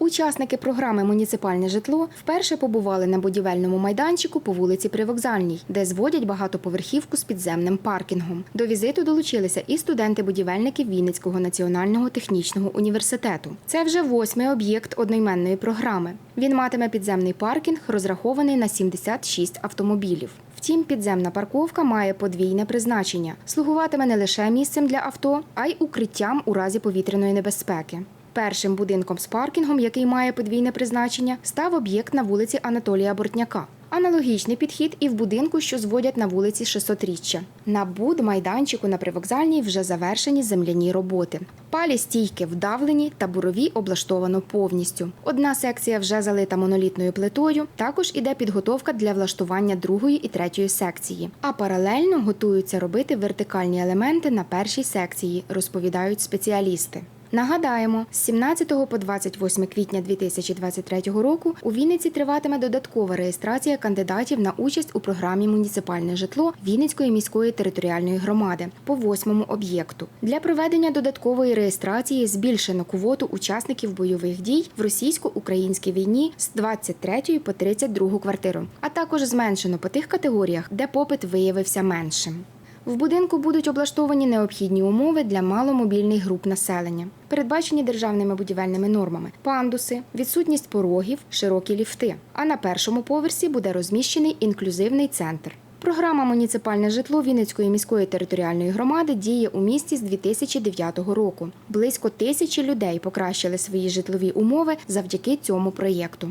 Учасники програми Муніципальне житло вперше побували на будівельному майданчику по вулиці Привокзальній, де зводять багатоповерхівку з підземним паркінгом. До візиту долучилися і студенти-будівельники Вінницького національного технічного університету. Це вже восьмий об'єкт одноіменної програми. Він матиме підземний паркінг, розрахований на 76 автомобілів. Втім, підземна парковка має подвійне призначення: слугуватиме не лише місцем для авто, а й укриттям у разі повітряної небезпеки. Першим будинком з паркінгом, який має подвійне призначення, став об'єкт на вулиці Анатолія Бортняка. Аналогічний підхід і в будинку, що зводять на вулиці 600-річчя. На буд-майданчику на привокзальній вже завершені земляні роботи. Палі стійки вдавлені та бурові облаштовано повністю. Одна секція вже залита монолітною плитою. Також іде підготовка для влаштування другої і третьої секції. А паралельно готуються робити вертикальні елементи на першій секції, розповідають спеціалісти. Нагадаємо, з 17 по 28 квітня 2023 року у Вінниці триватиме додаткова реєстрація кандидатів на участь у програмі Муніципальне житло Вінницької міської територіальної громади по восьмому об'єкту. Для проведення додаткової реєстрації збільшено квоту учасників бойових дій в російсько-українській війні з 23 по 32 квартиру, а також зменшено по тих категоріях, де попит виявився меншим. В будинку будуть облаштовані необхідні умови для маломобільних груп населення, передбачені державними будівельними нормами: пандуси, відсутність порогів, широкі ліфти. А на першому поверсі буде розміщений інклюзивний центр. Програма Муніципальне житло Вінницької міської територіальної громади діє у місті з 2009 року. Близько тисячі людей покращили свої житлові умови завдяки цьому проєкту.